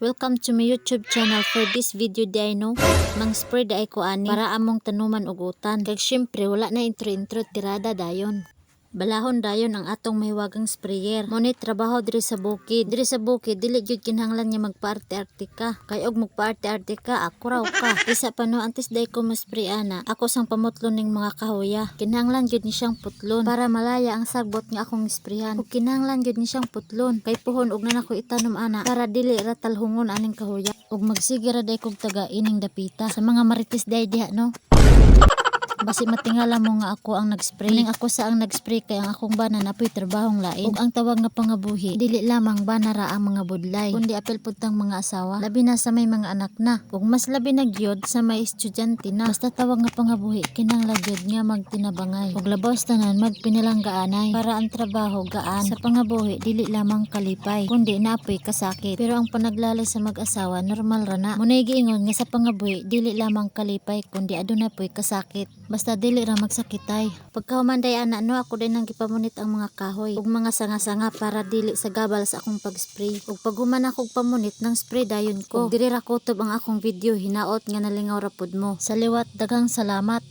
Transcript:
Welcome to my YouTube channel. For this video di no mang spray da ko ani para among tanuman ugutan. Kag syempre wala na intro intro tirada dayon Balahon dayon ang atong mahiwagang sprayer. Ni trabaho diri sa bukid. Diri sa bukid dili gyud kinahanglan niya magpaarte-arte ka. Kay og magpaarte-arte ka ako raw ka. Isa pa no antes day ko maspray ana. Ako sang pamutlon ning mga kahoya. Kinahanglan gyud ni siyang putlon para malaya ang sagbot nga akong isprayan. Ug kinahanglan gyud ni siyang putlon kay puhon og na nako itanom ana para dili ra talhungon aning kahoya. Ug magsige ra day kog taga ining dapita sa mga marites day diha no. Basi matingala mo nga ako ang nag-spray. Ning ako sa ang nag-spray kay ang akong bana na trabahong lain. Ug ang tawag nga pangabuhi, dili lamang banara ang mga budlay, kundi apel pud tang mga asawa. Labi na sa may mga anak na. Ug mas labi na gyud sa may estudyante na. Basta tawag nga pangabuhi, kinahanglan gyud nga magtinabangay. Ug labaw tanan magpinalanggaanay para ang trabaho gaan. Sa pangabuhi, dili lamang kalipay, kundi naapoy kasakit. Pero ang panaglalay sa mag-asawa normal ra na. Munay giingon nga sa pangabuhi, dili lamang kalipay, kundi aduna poy kasakit. Basta dili ra magsakitay. Pagkahumanday ana no ako din ang gipamunit ang mga kahoy ug mga sanga-sanga para dili sa gabal sa akong pag-spray. Ug paghuman ako og pamunit ng spray dayon ko. Ug diri ra kutob ang akong video hinaot nga nalingaw ra pud mo. Sa liwat daghang salamat.